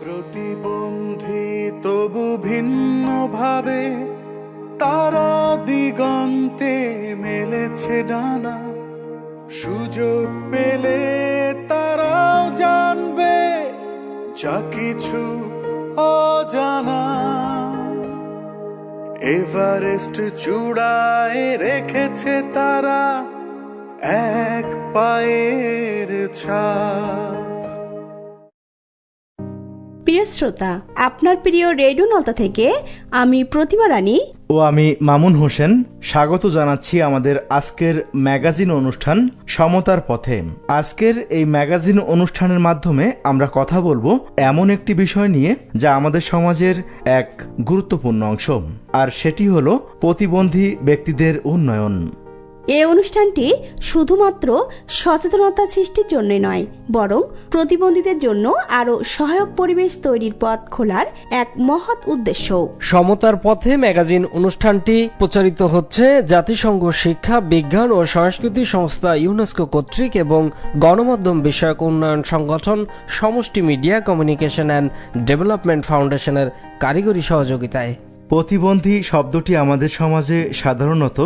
প্রতিবন্ধী তবু ভিন্ন ভাবে তারা দিগন্তে মেলেছে ডানা। সুযোগ পেলে তারাও জানবে যা কিছু অজানা। এভারেস্ট চূড়ায় রেখেছে তারা এক পায়ের ছাপ। প্রিয় শ্রোতা, আপনার প্রিয় রেডিও নলতা থেকে আমি প্রতিমা রানী। ও আমি মামুন হোসেন। স্বাগত জানাচ্ছি আমাদের আজকের ম্যাগাজিন অনুষ্ঠান সমতার পথে। আজকের এই ম্যাগাজিন অনুষ্ঠানের মাধ্যমে আমরা কথা বলব এমন একটি বিষয় নিয়ে যা আমাদের সমাজের এক গুরুত্বপূর্ণ অংশ। আর সেটি হলো প্রতিবন্ধী ব্যক্তিদের উন্নয়ন। এই অনুষ্ঠানটি শুধুমাত্র সচেতনতা সৃষ্টির জন্যই নয়, বরং প্রতিবন্ধীদের জন্য আরও সহায়ক পরিবেশ তৈরির পথ খোলার এক মহৎ উদ্দেশ্য সমতার পথে ম্যাগাজিন অনুষ্ঠানটি প্রচারিত হচ্ছে জাতিসংঘ শিক্ষা, বিজ্ঞান ও সংস্কৃতি সংস্থা ইউনেস্কো কর্তৃক এবং গণমাধ্যম বিষয়ক উন্নয়ন সংগঠন সমষ্টি মিডিয়া কমিউনিকেশন অ্যান্ড ডেভেলপমেন্ট ফাউন্ডেশনের কারিগরি সহযোগিতায়। প্রতিবন্ধী শব্দটি আমাদের সমাজে সাধারণত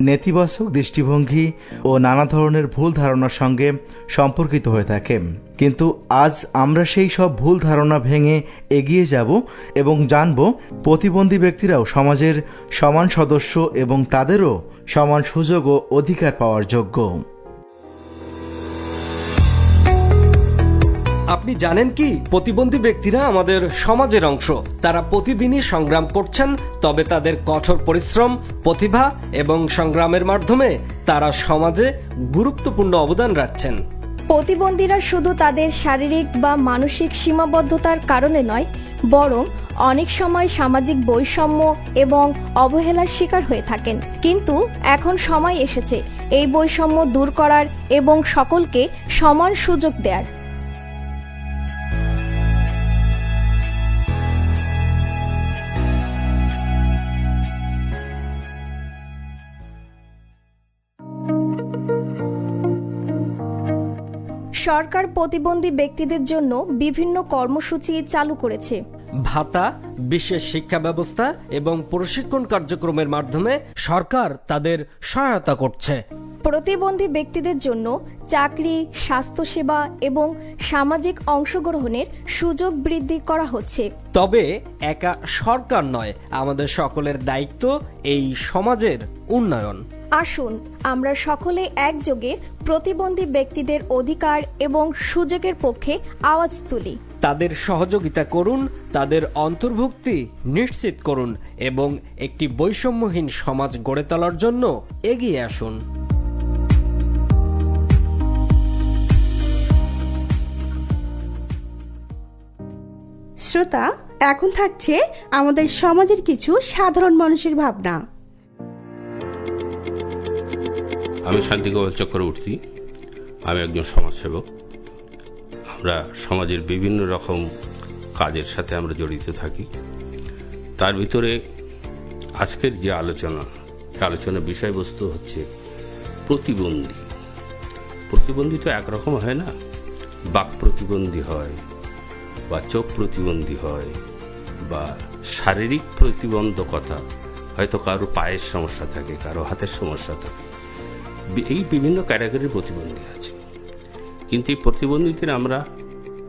নেতিবাচক দৃষ্টিভঙ্গি ও নানা ধরনের ভুল ধারণার সঙ্গে সম্পর্কিত হয়ে থাকে। কিন্তু আজ আমরা সেই সব ভুল ধারণা ভেঙে এগিয়ে যাব এবং জানব প্রতিবন্ধী ব্যক্তিরাও সমাজের সমান সদস্য এবং তাদেরও সমান সুযোগ ও অধিকার পাওয়ার যোগ্য। আপনি জানেন কি? প্রতিবন্ধী ব্যক্তিরা আমাদের সমাজের অংশ। তারা প্রতিদিনই সংগ্রাম করছেন, তবে তাদের কঠোর পরিশ্রম, প্রতিভা এবং সংগ্রামের মাধ্যমে তারা সমাজে গুরুত্বপূর্ণ অবদান রাখছেন। প্রতিবন্ধীরা শুধু তাদের শারীরিক বা মানসিক সীমাবদ্ধতার কারণে নয়, বরং অনেক সময় সামাজিক বৈষম্য এবং অবহেলার শিকার হয়ে থাকেন। কিন্তু এখন সময় এসেছে, এই বৈষম্য দূর করার এবং সকলকে সমান সুযোগ দেওয়ার সরকার প্রতিবন্ধী ব্যক্তিদের জন্য বিভিন্ন কর্মসূচি চালু করেছে। ভাতা বিশেষ শিক্ষা ব্যবস্থা এবং প্রশিক্ষণ কার্যক্রমের মাধ্যমে সরকার তাদের সহায়তা করছে। প্রতিবন্ধী ব্যক্তিদের জন্য চাকরি স্বাস্থ্যসেবা এবং সামাজিক অংশগ্রহণের সুযোগ বৃদ্ধি করা হচ্ছে। তবে একা সরকার নয় আমাদের সকলের দায়িত্ব এই সমাজের উন্নয়ন। আসুন আমরা সকলে একযোগে প্রতিবন্ধী ব্যক্তিদের অধিকার এবং সুযোগের পক্ষে আওয়াজ তুলি। তাদের সহযোগিতা করুন তাদের অন্তর্ভুক্তি নিশ্চিত করুন এবং একটি বৈষম্যহীন সমাজ গড়ে তোলার জন্য এগিয়ে আসুন। শ্রোতা এখন থাকছে আমাদের সমাজের কিছু সাধারণ মানুষের ভাবনা। আমি শান্তিগোপাল চক্রবর্তী, আমি একজন সমাজসেবক। আমরা সমাজের বিভিন্ন রকম কাজের সাথে আমরা জড়িত থাকি। তার ভিতরে আজকের যে আলোচনা আলোচনার বিষয়বস্তু হচ্ছে প্রতিবন্ধী। প্রতিবন্ধী তো একরকম হয় না। বাক প্রতিবন্ধী হয়, বা চোখ প্রতিবন্ধী হয়, বা শারীরিক প্রতিবন্ধকতা। হয়তো কারও পায়ের সমস্যা থাকে, কারও হাতের সমস্যা থাকে। এই বিভিন্ন ক্যাটাগরির প্রতিবন্ধী আছে। কিন্তু এই প্রতিবন্ধীদের আমরা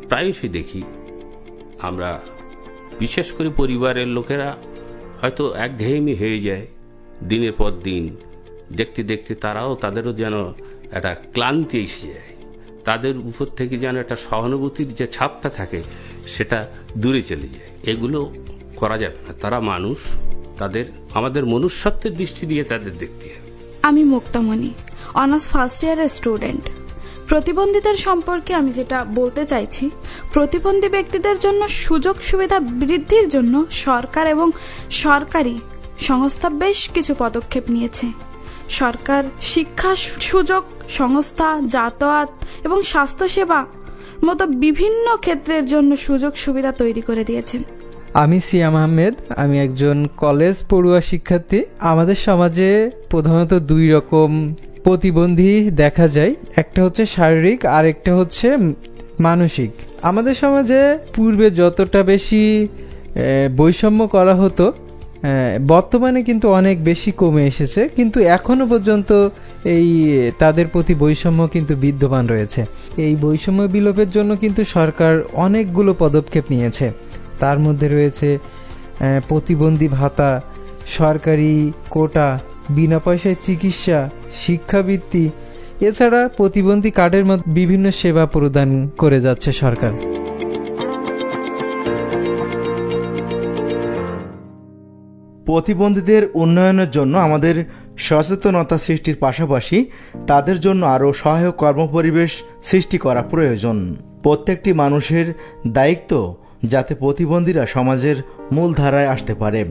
প্রায়শই দেখি। আমরা বিশেষ করে পরিবারের লোকেরা হয়তো একঘেয়েমি হয়ে যায় দিনের পর দিন। দেখতে দেখতে তারাও তাদেরও যেন একটা ক্লান্তি এসে যায়। তাদের উপর থেকে যেন একটা সহানুভূতির যে ছাপটা থাকে সেটা দূরে চলে যায়। এগুলো করা যাবে না। তারা মানুষ, তাদের, আমাদের মনুষ্যত্বের দৃষ্টি দিয়ে তাদের দেখতে হবে। আমি মুক্তামণি। অনার্স ফার্স্ট ইয়ারের স্টুডেন্ট প্রতিবন্ধীদের সম্পর্কে আমি যেটা বলতে চাইছি, প্রতিবন্ধী ব্যক্তিদের জন্য সুযোগ সুবিধা বৃদ্ধির জন্য সরকার এবং সরকারি সংস্থা বেশ কিছু পদক্ষেপ নিয়েছে। সরকার শিক্ষা সুযোগ, সংস্থা, যাতায়াত এবং স্বাস্থ্যসেবা মতো বিভিন্ন ক্ষেত্রের জন্য সুযোগ সুবিধা তৈরি করে দিয়েছেন আমি সিয়াম আহমেদ, আমি একজন কলেজ পড়ুয়া শিক্ষার্থী। আমাদের সমাজে প্রধানত দুই রকম প্রতিবন্ধী দেখা যায়। একটা হচ্ছে শারীরিক আর একটা হচ্ছে মানসিক। আমাদের সমাজে পূর্বে যতটা বেশি বৈষম্য করা হতো বর্তমানে কিন্তু অনেক বেশি কমে এসেছে। কিন্তু এখনও পর্যন্ত এই, তাদের প্রতি বৈষম্য কিন্তু বিদ্যমান রয়েছে। এই বৈষম্য বিলোপের জন্য কিন্তু সরকার অনেকগুলো পদক্ষেপ নিয়েছে। তার মধ্যে রয়েছে প্রতিবন্ধী ভাতা, সরকারি কোটা বিনা পয়সায় চিকিৎসা, শিক্ষাবৃত্তি, এছাড়া প্রতিবন্ধী কার্ডের মধ্যে বিভিন্ন সেবা প্রদান করে যাচ্ছে সরকার। প্রতিবন্ধীদের উন্নয়নের জন্য আমাদের সচেতনতা সৃষ্টির পাশাপাশি তাদের জন্য আরও সহায়ক কর্মপরিবেশ সৃষ্টি করা প্রয়োজন। প্রত্যেকটি মানুষের দায়িত্ব যাতে প্রতিবন্ধীরা সমাজের মূলধারায় আসতে পারে।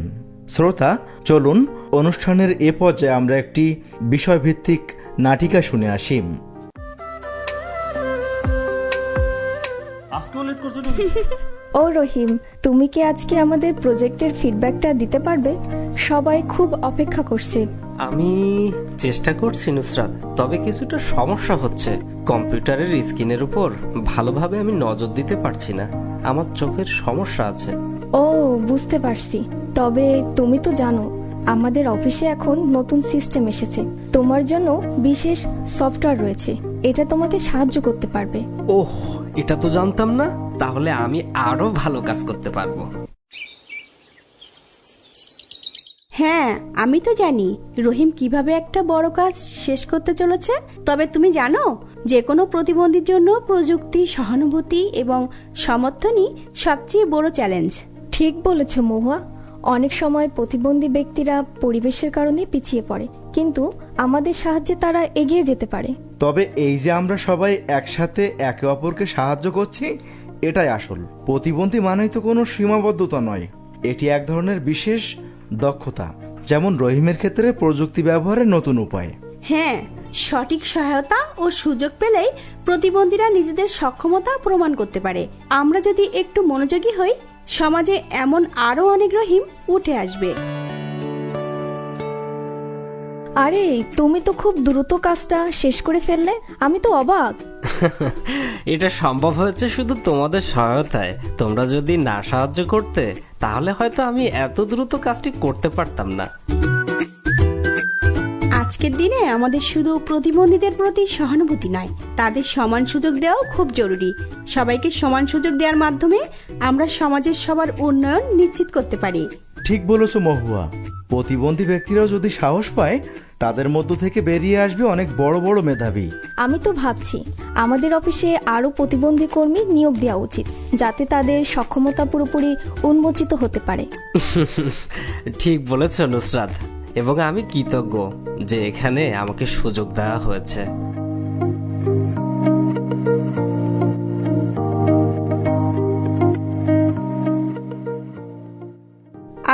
শ্রোতা চলুন অনুষ্ঠানের এ পর্যায়ে আমরা একটি বিষয়ভিত্তিক নাটিকা শুনে আসি। ও রহিম তুমি কি আজকে আমাদের প্রজেক্টের ফিডব্যাকটা দিতে পারবে? সবাই খুব অপেক্ষা করছে। আমি চেষ্টা করছি নুসরাত তবে কিছুটা সমস্যা হচ্ছে। কম্পিউটারের স্ক্রিনের উপর ভালোভাবে আমি নজর দিতে পারছি না। আমার চোখের সমস্যা আছে। ও বুঝতে পারছি। তবে তুমি তো জানো আমাদের অফিসে এখন নতুন সিস্টেম এসেছে। তোমার জন্য বিশেষ সফটওয়্যার রয়েছে। এটা তোমাকে সাহায্য করতে পারবে। ওহ এটা তো জানতাম না। তাহলে আমি আরও ভালো কাজ করতে পারব। হ্যাঁ আমি তো জানি। রহিম কীভাবে একটা বড় কাজ শেষ করতে চলেছে। তবে তুমি জানো যে কোনো প্রতিবন্ধীর জন্য প্রযুক্তি সহানুভূতি এবং সমর্থনই সবচেয়ে বড় চ্যালেঞ্জ। ঠিক বলেছ মহুয়া। অনেক সময় প্রতিবন্ধী ব্যক্তিরা পরিবেশের কারণে পিছিয়ে পড়ে কিন্তু আমাদের সাহায্যে তারা এগিয়ে যেতে পারে। তবে এই যে আমরা সবাই একসাথে একে অপরকে সাহায্য করছি এটাই আসল। প্রতিবন্ধী মানেই তো কোনো সীমাবদ্ধতা নয়। এটি এক ধরনের বিশেষ দক্ষতা যেমন রহিমের ক্ষেত্রে প্রযুক্তি ব্যবহারের নতুন উপায়। হ্যাঁ সঠিক সহায়তা ও সুযোগ পেলেই প্রতিবন্ধীরা নিজেদের সক্ষমতা প্রমাণ করতে পারে। আমরা যদি একটু মনোযোগী হই সমাজে এমন আরও অনেক রহিম উঠে আসবে। আরে তুমি তো খুব দ্রুত কাজটা শেষ করে ফেললে আমি তো অবাক। এটা সম্ভব হয়েছে শুধু তোমাদের সহায়তায়। তোমরা যদি না সাহায্য করতে তাহলে হয়তো আমি এত দ্রুত কাজটি করতে পারতাম না। আজকের দিনে আমাদের শুধু প্রতিবন্ধীদের প্রতি সহানুভূতি নয় তাদের সমান সুযোগ দেওয়াও খুব জরুরি। সবাইকে সমান সুযোগ দেওয়ার মাধ্যমে আমরা সমাজের সবার উন্নয়ন নিশ্চিত করতে পারি। ঠিক বলেছ মহুয়া। প্রতিবন্ধী ব্যক্তিরাও যদি সাহস পায় তাদের মধ্য থেকে বেরিয়ে আসবে অনেক বড় বড় মেধাবী। আমি তো ভাবছি আমাদের অফিসে আরও প্রতিবন্ধী কর্মী নিয়োগ দেওয়া উচিত যাতে তাদের সক্ষমতা পুরোপুরি উন্মোচিত হতে পারে। ঠিক বলেছ নুসরাত। এবং আমি কৃতজ্ঞ যে এখানে আমাকে সুযোগ দেওয়া হয়েছে।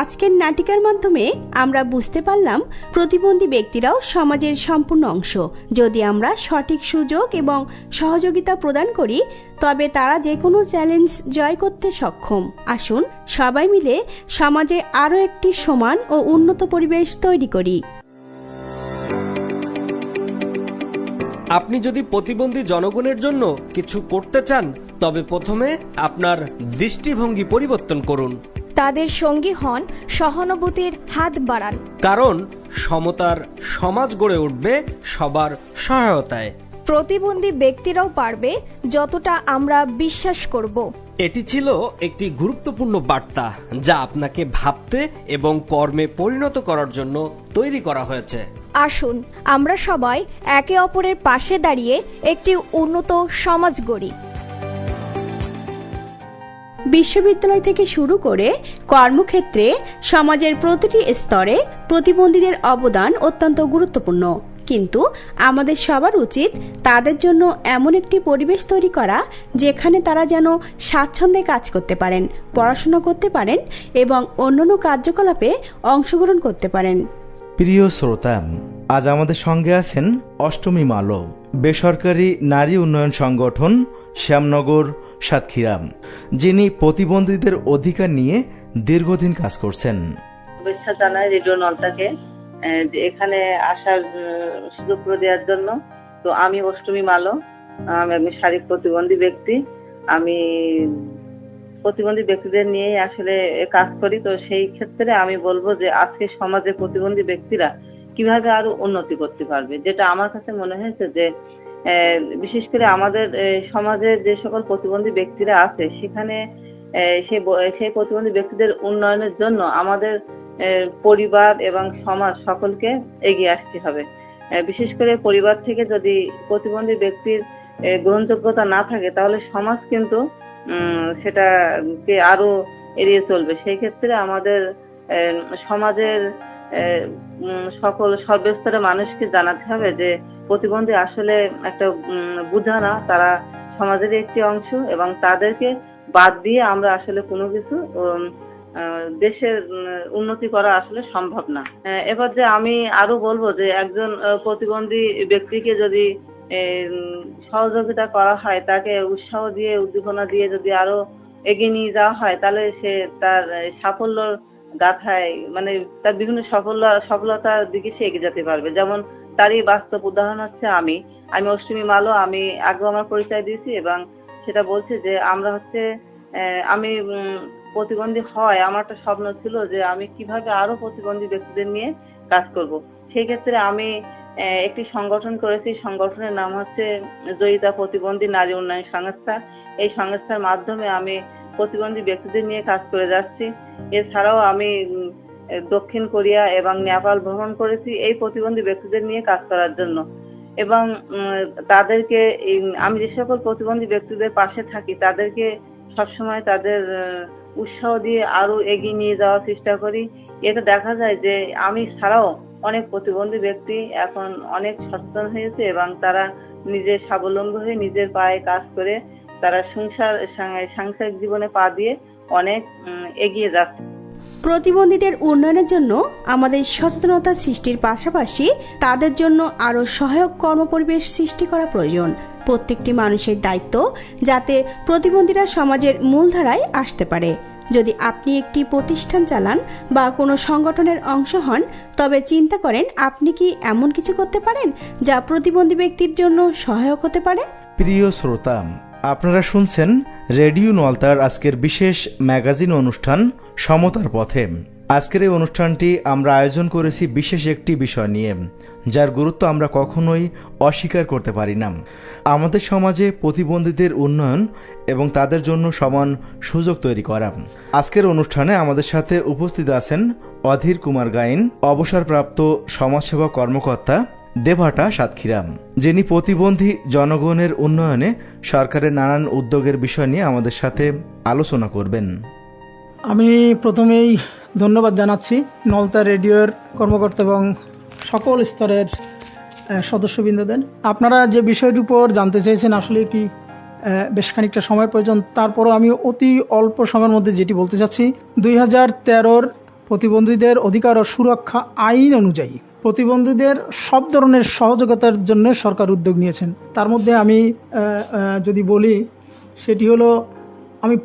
আজকের নাটিকার মাধ্যমে আমরা বুঝতে পারলাম প্রতিবন্ধী ব্যক্তিরাও সমাজের সম্পূর্ণ অংশ। যদি আমরা সঠিক সুযোগ এবং সহযোগিতা প্রদান করি, তবে তারা যে কোনো চ্যালেঞ্জ জয় করতে সক্ষম। আসুন সবাই মিলে সমাজে আরও একটি সমান ও উন্নত পরিবেশ তৈরি করি। আপনি যদি প্রতিবন্ধী জনগণের জন্য কিছু করতে চান, তবে প্রথমে আপনার দৃষ্টিভঙ্গি পরিবর্তন করুন। তাদের সঙ্গী হন সহানুভূতির হাত বাড়ান। কারণ সমতার সমাজ গড়ে উঠবে সবার সহায়তায়। প্রতিবন্ধী ব্যক্তিরাও পারবে যতটা আমরা বিশ্বাস করব। এটি ছিল একটি গুরুত্বপূর্ণ বার্তা যা আপনাকে ভাবতে এবং কর্মে পরিণত করার জন্য তৈরি করা হয়েছে। আসুন আমরা সবাই একে অপরের পাশে দাঁড়িয়ে একটি উন্নত সমাজ গড়ি। বিশ্ববিদ্যালয় থেকে শুরু করে কর্মক্ষেত্রে সমাজের প্রতিটি স্তরে প্রতিবন্ধীদের অবদান অত্যন্ত গুরুত্বপূর্ণ। কিন্তু আমাদের সবার উচিত তাদের জন্য এমন একটি পরিবেশ তৈরি করা যেখানে তারা যেন স্বাচ্ছন্দ্যে কাজ করতে পারেন, পড়াশোনা করতে পারেন এবং অন্যান্য কার্যকলাপে অংশগ্রহণ করতে পারেন। প্রিয় শ্রোতা, আজ আমাদের সঙ্গে আছেন অষ্টমী মালো বেসরকারি নারী উন্নয়ন সংগঠন, শ্যামনগর সাতক্ষীরা যিনি প্রতিবন্ধীদের অধিকার নিয়ে দীর্ঘদিন কাজ করছেন। শুভেচ্ছা জানাই রেডিও নলটাকে এখানে আসার সুযোগ করে দেওয়ার জন্য। তো আমি অষ্টমী মালো। আমি একজন শারীরিক প্রতিবন্ধী ব্যক্তি। আমি প্রতিবন্ধী ব্যক্তিদের নিয়ে আসলে কাজ করি। তো সেই ক্ষেত্রে আমি বলব যে আজকে সমাজে প্রতিবন্ধী ব্যক্তিরা কীভাবে আরও উন্নতি করতে পারবে? যেটা আমার কাছে মনে হয়েছে যে বিশেষ করে আমাদের সমাজে যে সকল প্রতিবন্ধী ব্যক্তিরা আছে, সেখানে সেই সেই প্রতিবন্ধী ব্যক্তিদের উন্নয়নের জন্য আমাদের পরিবার এবং সমাজ সকলকে এগিয়ে আসতে হবে। বিশেষ করে পরিবার থেকে যদি প্রতিবন্ধী ব্যক্তির গ্রহণযোগ্যতা না থাকে, তাহলে সমাজ কিন্তু সেটাকে আরও এড়িয়ে চলবে। সেই ক্ষেত্রে আমাদের সমাজের সকল সর্বস্তরের মানুষকে জানাতে হবে যে প্রতিবন্ধী আসলে একটা বোঝা না, তারা সমাজের একটি অংশ এবং তাদেরকে বাদ দিয়ে আমরা আসলে কোনো কিছু দেশের উন্নতি করা আসলে সম্ভব না। এবার যে আমি আরও বলব যে একজন প্রতিবন্ধী ব্যক্তিকে যদি সহযোগিতা করা হয়, তাকে উৎসাহ দিয়ে, উদ্দীপনা দিয়ে যদি আরও এগিয়ে নিয়ে যাওয়া হয়, তাহলে সে তার সাফল্যর গাথায় মানে তার বিভিন্ন সফল সফলতার দিকে সে এগিয়ে যেতে পারবে। যেমন তারই বাস্তব উদাহরণ হচ্ছে আমি। আমি অষ্টমী মালো আমি আগেও আমার পরিচয় দিয়েছি এবং সেটা বলছে যে আমরা হচ্ছে আমি প্রতিবন্ধী হয়, আমার একটা স্বপ্ন ছিল যে আমি কীভাবে আরও প্রতিবন্ধী ব্যক্তিদের নিয়ে কাজ করব। সেই ক্ষেত্রে আমি একটি সংগঠন করেছি। সংগঠনের নাম হচ্ছে জয়িতা প্রতিবন্ধী নারী উন্নয়ন সংস্থা। এই সংস্থার মাধ্যমে আমি প্রতিবন্ধী ব্যক্তিদের নিয়ে কাজ করে যাচ্ছি। এছাড়াও আমি দক্ষিণ কোরিয়া এবং নেপাল ভ্রমণ করেছি এই প্রতিবন্ধী ব্যক্তিদের নিয়ে কাজ করার জন্য। এবং তাদেরকে আমি যে সকল প্রতিবন্ধী ব্যক্তিদের পাশে থাকি, তাদেরকে সবসময় তাদের উৎসাহ দিয়ে আরও এগিয়ে নিয়ে যাওয়ার চেষ্টা করি। এতে দেখা যায় যে আমি ছাড়াও অনেক প্রতিবন্ধী ব্যক্তি এখন অনেক সচেতন হয়েছে এবং তারা নিজের স্বাবলম্বী হয়ে নিজের পায়ে কাজ করে, তারা সংসার সাংসারিক জীবনে পা দিয়ে অনেক এগিয়ে যাচ্ছে। প্রতিবন্ধীদের উন্নয়নের জন্য আমাদের সচেতনতা সৃষ্টির পাশাপাশি তাদের জন্য আরও সহায়ক কর্মপরিবেশ সৃষ্টি করা প্রয়োজন। প্রত্যেকটি মানুষের দায়িত্ব যাতে প্রতিবন্ধীরা সমাজের মূলধারায় আসতে পারে। যদি আপনি একটি প্রতিষ্ঠান চালান বা কোনো সংগঠনের অংশ হন তবে চিন্তা করেন আপনি কি এমন কিছু করতে পারেন যা প্রতিবন্ধী ব্যক্তির জন্য সহায়ক হতে পারে? প্রিয় শ্রোতা আপনারা শুনছেন রেডিও নলতার আজকের বিশেষ ম্যাগাজিন অনুষ্ঠান সমতার পথে। আজকের এই অনুষ্ঠানটি আমরা আয়োজন করেছি বিশেষ একটি বিষয় নিয়ে, যার গুরুত্ব আমরা কখনোই অস্বীকার করতে পারি না। আমাদের সমাজে প্রতিবন্ধীদের উন্নয়ন এবং তাদের জন্য সমান সুযোগ তৈরি করা। আজকের অনুষ্ঠানে আমাদের সাথে উপস্থিত আছেন অধীর কুমার গাইন, অবসরপ্রাপ্ত সমাজসেবা কর্মকর্তা দেভাটা সাতক্ষীরাম যিনি প্রতিবন্ধী জনগণের উন্নয়নে সরকারের নানান উদ্যোগের বিষয় নিয়ে আমাদের সাথে আলোচনা করবেন। আমি প্রথমেই ধন্যবাদ জানাচ্ছি নলতা রেডিওর কর্মকর্তা এবং সকল স্তরের সদস্যবৃন্দদের। আপনারা যে বিষয়টির উপর জানতে চাইছেন আসলে আহ, বেশ খানিকটা সময় প্রয়োজন। তারপরও আমি অতি অল্প সময়ের মধ্যে যেটি বলতে চাচ্ছি দুই হাজার তেরোর প্রতিবন্ধীদের অধিকার ও সুরক্ষা আইন অনুযায়ী। প্রতিবন্ধীদের সব ধরনের সহযোগিতার জন্য সরকার উদ্যোগ নিয়েছেন। তার মধ্যে আমি যদি বলি, সেটি হলো, আমি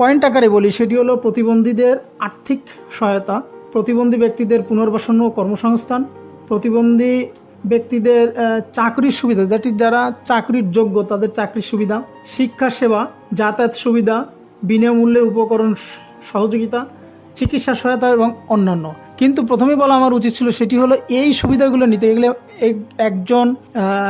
পয়েন্ট আকারে বলি, সেটি হলো প্রতিবন্ধীদের আর্থিক সহায়তা, প্রতিবন্ধী ব্যক্তিদের পুনর্বাসন ও কর্মসংস্থান, প্রতিবন্ধী ব্যক্তিদের চাকরির সুবিধা ইজ যারা চাকরির যোগ্য, তাদের চাকরির সুবিধা, শিক্ষা সেবা, যাতায়াত সুবিধা, বিনামূল্যে উপকরণ সহযোগিতা চিকিৎসা সহায়তা এবং অন্যান্য। কিন্তু প্রথমে বলা আমার উচিত ছিল সেটি হলো এই সুবিধাগুলো নিতে। গেলে এক- একজন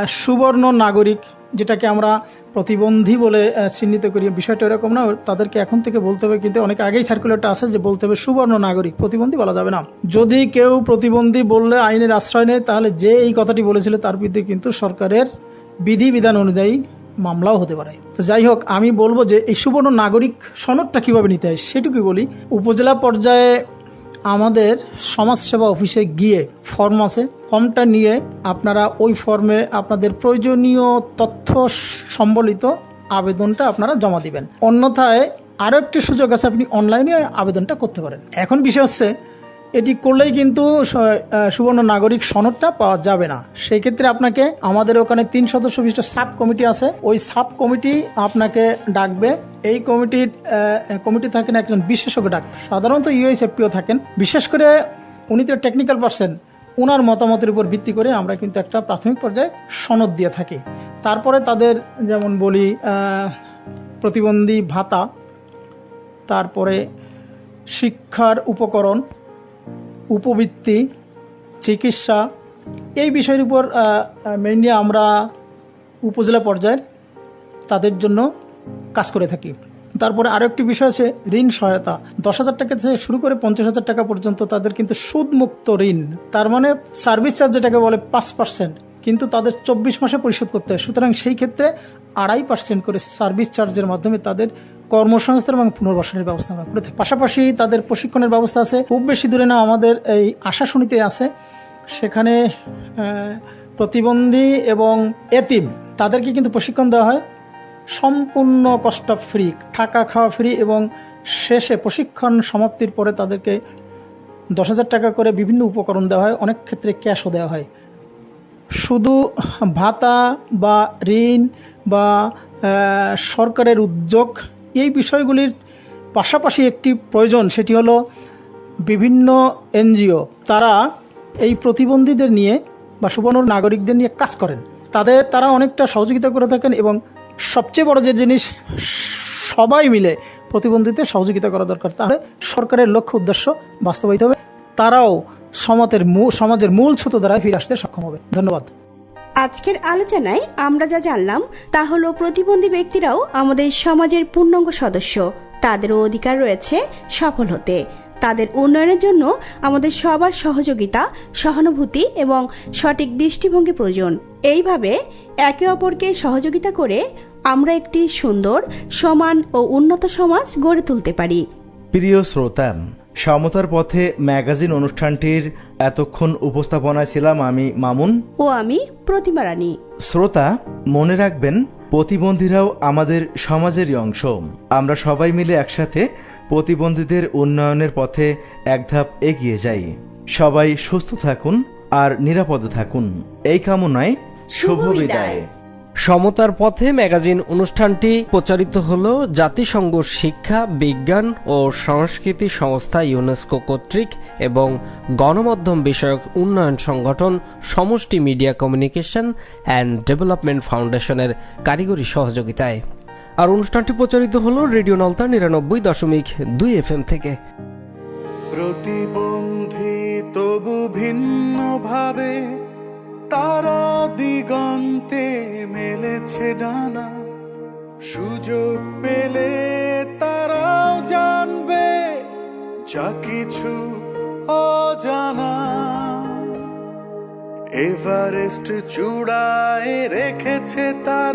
সুবর্ণ নাগরিক, যেটাকে আমরা প্রতিবন্ধী বলে চিহ্নিত করি। বিষয়টা এরকম না, তাদেরকে এখন থেকে বলতে হবে, কিন্তু অনেক আগেই সার্কুলারটা আছে যে বলতে হবে সুবর্ণ নাগরিক, প্রতিবন্ধী বলা যাবে না। যদি কেউ প্রতিবন্ধী বললে, আইনের আশ্রয় নেয়, তাহলে যে এই কথাটি বলেছিল, তার বিরুদ্ধে কিন্তু সরকারের বিধিবিধান অনুযায়ী মামলাও হতে পারে। তো যাই হোক, আমি বলব যে এই সুবর্ণ নাগরিক সনদটা কীভাবে নিতে হয় সেটুকুই বলি। উপজেলা পর্যায়ে আমাদের সমাজসেবা অফিসে গিয়ে ফর্ম আছে। ফর্মটা নিয়ে আপনারা ওই ফর্মে আপনাদের প্রয়োজনীয় তথ্য সম্বলিত আবেদনটা আপনারা জমা দিবেন। অন্যথায় আরও একটি সুযোগ আছে, আপনি অনলাইনে আবেদনটা করতে পারেন। এখন বিষয় হচ্ছে এটি করলেই কিন্তু সুবর্ণ নাগরিক সনদটা পাওয়া যাবে না। সেই ক্ষেত্রে আপনাকে, আমাদের ওখানে তিন সদস্য বিশিষ্ট সাব কমিটি আছে। ওই সাব কমিটি আপনাকে ডাকবে। এই কমিটির কমিটি থাকেন একজন বিশেষজ্ঞ ডাক্তার। সাধারণত ইউএসএফপিও থাকেন। বিশেষ করে উনি তো টেকনিক্যাল পার্সন ওনার মতামতের উপর ভিত্তি করে আমরা কিন্তু একটা প্রাথমিক পর্যায়ে সনদ দিয়ে থাকি। তারপরে তাদের যেমন বলি প্রতিবন্ধী ভাতা, তারপরে শিক্ষার উপকরণ উপবৃত্তি, চিকিৎসা, এই বিষয়ের উপর মেনলি আমরা উপজেলা পর্যায়ের তাদের জন্য কাজ করে থাকি। তারপরে আরও একটি বিষয় আছে, ঋণ সহায়তা। দশ হাজার টাকা থেকে শুরু করে পঞ্চাশ হাজার টাকা পর্যন্ত তাদের কিন্তু সুদমুক্ত ঋণ। তার মানে সার্ভিস চার্জ যেটাকে বলে পাঁচ পার্সেন্ট কিন্তু তাদের চব্বিশ মাসে পরিশোধ করতে হয়। সুতরাং সেই ক্ষেত্রে আড়াই পার্সেন্ট করে সার্ভিস চার্জের মাধ্যমে তাদের কর্মসংস্থান এবং পুনর্বাসনের ব্যবস্থা আমরা করে থাকি পাশাপাশি তাদের প্রশিক্ষণের ব্যবস্থা আছে। খুব বেশি দূরে না আমাদের এই আশাশুনিতে আছে। সেখানে প্রতিবন্ধী এবং এতিম, তাদেরকে কিন্তু প্রশিক্ষণ দেওয়া হয়। সম্পূর্ণ কষ্ট ফ্রি থাকা খাওয়া ফ্রি এবং শেষে প্রশিক্ষণ সমাপ্তির পরে তাদেরকে দশ হাজার টাকা করে বিভিন্ন উপকরণ দেওয়া হয়। অনেক ক্ষেত্রে ক্যাশও দেওয়া হয়। শুধু ভাতা বা ঋণ বা সরকারের উদ্যোগ, এই বিষয়গুলির পাশাপাশি একটি প্রয়োজন, সেটি হলো বিভিন্ন এনজিও, তারা এই প্রতিবন্ধীদের নিয়ে বা সুবর্ণ নাগরিকদের নিয়ে কাজ করেন। তাদের, তারা অনেকটা সহযোগিতা করে থাকেন এবং সবচেয়ে বড় যে জিনিস, সবাই মিলে প্রতিবন্ধীদের সহযোগিতা করা দরকার, তাহলে সরকারের লক্ষ্য, উদ্দেশ্য বাস্তবায়িত হবে। তারাও সমাজের মূল সমাজের মূল ছোট দ্বারায় ফিরে আসতে সক্ষম হবে। ধন্যবাদ। আজকের আলোচনায় আমরা যা জানলাম তা হলো প্রতিবন্ধী ব্যক্তিরাও আমাদের সমাজের পূর্ণাঙ্গ সদস্য। তাদেরও অধিকার রয়েছে সফল হতে। তাদের উন্নয়নের জন্য আমাদের সবার সহযোগিতা সহানুভূতি এবং সঠিক দৃষ্টিভঙ্গি প্রয়োজন। এইভাবে একে অপরকে সহযোগিতা করে আমরা একটি সুন্দর সমান ও উন্নত সমাজ গড়ে তুলতে পারি। প্রিয় শ্রোতা সমতার পথে ম্যাগাজিন অনুষ্ঠানটির এতক্ষণ উপস্থাপনায় ছিলাম আমি মামুন। ও আমি প্রতিমা রানী। শ্রোতা মনে রাখবেন প্রতিবন্ধীরাও আমাদের সমাজেরই অংশ। আমরা সবাই মিলে একসাথে প্রতিবন্ধীদের উন্নয়নের পথে এক ধাপ এগিয়ে যাই। সবাই সুস্থ থাকুন আর নিরাপদে থাকুন। এই কামনায় শুভ বিদায়। সমতার পথে ম্যাগাজিন অনুষ্ঠানটি প্রচারিত হল জাতিসংঘ শিক্ষা, বিজ্ঞান ও সংস্কৃতি সংস্থা ইউনেস্কো কর্তৃক এবং গণমাধ্যম বিষয়ক উন্নয়ন সংগঠন সমষ্টি মিডিয়া কমিউনিকেশন অ্যান্ড ডেভেলপমেন্ট ফাউন্ডেশনের কারিগরি সহযোগিতায়। আর অনুষ্ঠানটি প্রচারিত হল রেডিও নলতা নিরানব্বই দশমিক দুই এফ এম থেকে। প্রতিবন্ধী তবু ভিন্ন তারা দিগন্তে মেলেছে ডানা সুযোগ পেলে তারাও জানবে যা কিছু অজানা। এভারেস্ট চূড়ায় রেখেছে তার